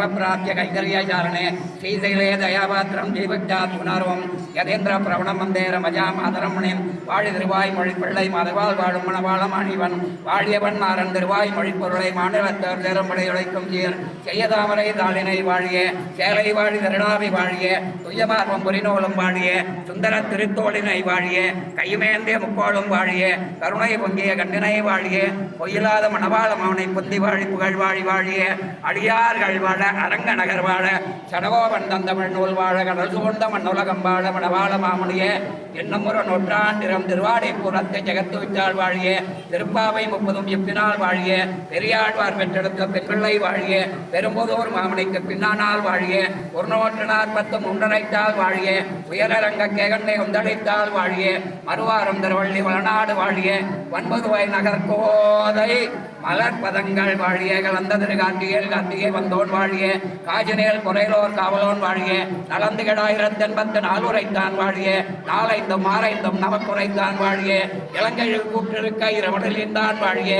പ്രപ്രാപ്യ കൈകല്യചാരണേ ശ്രീശൈലേ ദയാപാത്രം ജീവജാത് പുനർവം. യതേന്ദ്ര പ്രവണം വന്ദേ രമജാമാതരമണിയും വാഴി திருவாய் மொழி பிள்ளை மதுவால் வாழும் மணவாளம் அணிவன் வாழியவன் மாறன் திருவாய் மொழி பொருளை மாநிலத்தோர் நிறம்படை உழைக்கும் சீர் செய்யதாமரை தாளினை வாழிய சேலை வாழி திருநாவி வாழிய துய்யமார்வம் புரிநூலும் வாழிய சுந்தர திருத்தோளினை வாழிய கையுமேந்திய முக்கோளும் வாழிய கருணை பொங்கிய கண்டினை வாழிய பொய்யில்லாத மணவாளம் அவனை புந்தி வாழி புகழ் வாழி வாழிய அடியார்கள் வாழ அரங்க நகர் வாழ சடகோபன் தந்தமிழ் நூல் வாழ கடல் சூழ்ந்த மண்ணுலகம் வாழ மணவாள மாமுனிய என்னும் ஒரு நூற்றாண்டிரம் திருவாடை பூரத்தை ஜெகத்து வித்தாள் வாழிய திருப்பாவை முப்பதும் எப்பினால் வாழிய பெரியாழ்வார் பெற்றெடுத்த பெண்பிள்ளை வாழிய பெரும்புதூர் மாமனிக்கு பின்னானால் வாழிய ஒரு நூற்று நாற்பத்து முண்டனைத்தால் வாழிய உயரரங்க கேகண்ணை உந்தளித்தால் வாழிய மறுவாரம் திருவள்ளி வளநாடு வாழிய ஒன்பதுவை நகர் கோதை மலர்பதங்கள் வாழிய கலந்த திருகார்த்திகேல் கார்த்திகை வந்தோன் வாழிய வாழ்க. காஜினேல் குறைலோர் காவலோன் வாழ்க. நலந்து கெடாயிரத்தி எண்பத்து நாலுரைத்தான் வாழிய நாளைந்தும் ஆரைந்தும் நமக்குரைத்தான் வாழ்க. இலங்கையில் கூற்றிருக்க இரவடலின் தான் வாழ்க.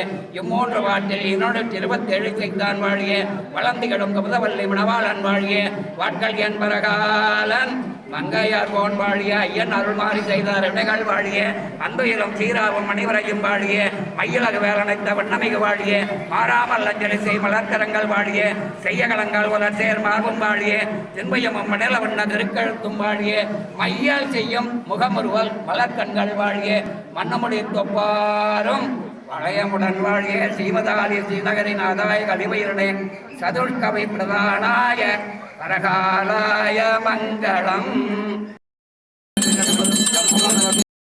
இம்மூன்று வாட்டில் இன்னொரு இருபத்தேழு செய்தான் வாழ்க. வளர்ந்து கிடும் கபதவல்லி மணவாளன் வாழ்க. வாட்கள் என்பரகாலன் மங்கையார் போன் வாழிய ஐயன் அருள்மாறி செய்தார் இணைகள் வாழிய அன்புயிலும் சீராவும் மணிவரையும் வாழிய மயிலக வேலனைத்த வண்ணமிகு வாழிய மாறாமல் அஞ்சலி செய் மலர்கரங்கள் வாழிய செய்யகலங்கள் உலர் சேர் மார்பும் வாழிய. தென்பயமும் மணல வண்ண திருக்கழுத்தும் வாழிய. மையால் செய்யும் முகமுருவல் மலக்கண்கள் வாழிய. மன்னமுடைய தொப்பாரும் பழையமுடன் வாழிய. ஸ்ரீமதாலி ஸ்ரீநகரின் ஆதாய கலிவயிருடைய சதுர்கவை பிரதானாய பரகாலாய மங்களம்.